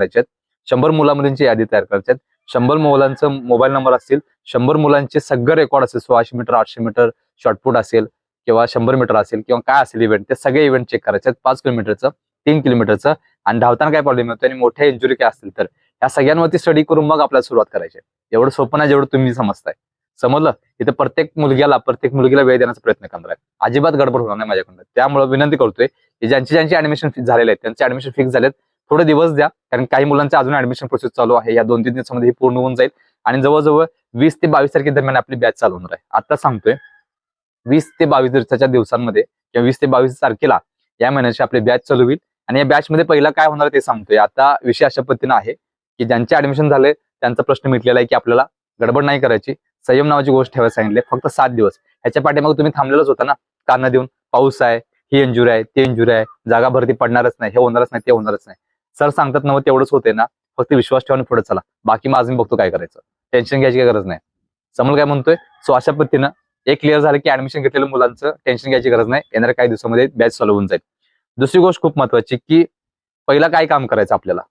करायच्यात शंभर मुलामुलींची यादी तयार करायच्यात आहेत शंभर मुलांचं मोबाईल नंबर असतील शंभर मुलांचे सगळं रेकॉर्ड असेल सोळाशे मीटर आठशे मीटर शॉर्टपुट असेल किंवा शंभर मीटर असेल किंवा काय असेल इव्हेंट ते सगळे इव्हेंट चेक करायचे आहेत पाच किलोमीटरचं तीन किलोमीटरचं आणि धावताना काय प्रॉब्लेम येतो आणि मोठ्या इंजुरी काय असतील तर या सगळ्यांवरती स्टडी करून मग आपल्याला सुरुवात करायची एवढं सोपं नाही जेवढं तुम्ही समजताय. समजलं? इथं प्रत्येक मुलग्याला प्रत्येक मुलगीला वेळ देण्याचा प्रयत्न करणार आहे. अजिबात गडबड होणार नाही माझ्याकडनं. त्यामुळे विनंती करतोय की ज्यांची ज्यांची ऍडमिशन फिक्स झालेले आहेत त्यांचे ऍडमिशन फिक्स झालेत. थोडे दिवस द्या कारण काही मुलांचे अजून ऍडमिशन प्रोसेस चालू आहे. या दोन तीन दिवसामध्ये ही पूर्ण होऊन जाईल. आणि जवळजवळ वीस ते बावीस तारखे दरम्यान आपली बॅच चालू होणार आहे. आता सांगतोय वीस ते बावीस दिवसाच्या दिवसांमध्ये किंवा वीस ते बावीस तारखेला या महिन्याची आपली बॅच चालू होईल. आणि या बॅच मध्ये पहिला काय होणार ते सांगतोय. आता विषय अशा पद्धतीनं आहे की ज्यांचे ऍडमिशन झाले त्यांचा प्रश्न मिटलेला आहे की आपल्याला गडबड नाही करायची. संयम नावाची गोष्ट ठेवायला सांगितले. फक्त सात दिवस. ह्याच्या पाठीमागे तुम्ही थांबलेलंच होता ना? कारणं देऊन. पाऊस आहे ही इंजुरी आहे ते इंजुरी आहे. जागा भरती पडणारच नाही हे होणारच नाही ते होणारच नाही. सर सांगतात ना मग तेवढंच होते ना. फक्त विश्वास ठेवून पुढे चला. बाकी मग अजून बघतो काय करायचं. टेन्शन घ्यायची काही गरज नाही. समोर काय म्हणतोय? सो अशा पद्धतीनं एक क्लिअर झालं की ऍडमिशन घेतलेल्या मुलांचं टेन्शन घ्यायची गरज नाही. येणाऱ्या काही दिवसामध्ये बॅच सॉल्व्ह होऊन जाईल. दुसरी गोष्ट खूप महत्वाची की पहिला काय काम करायचं आपल्याला?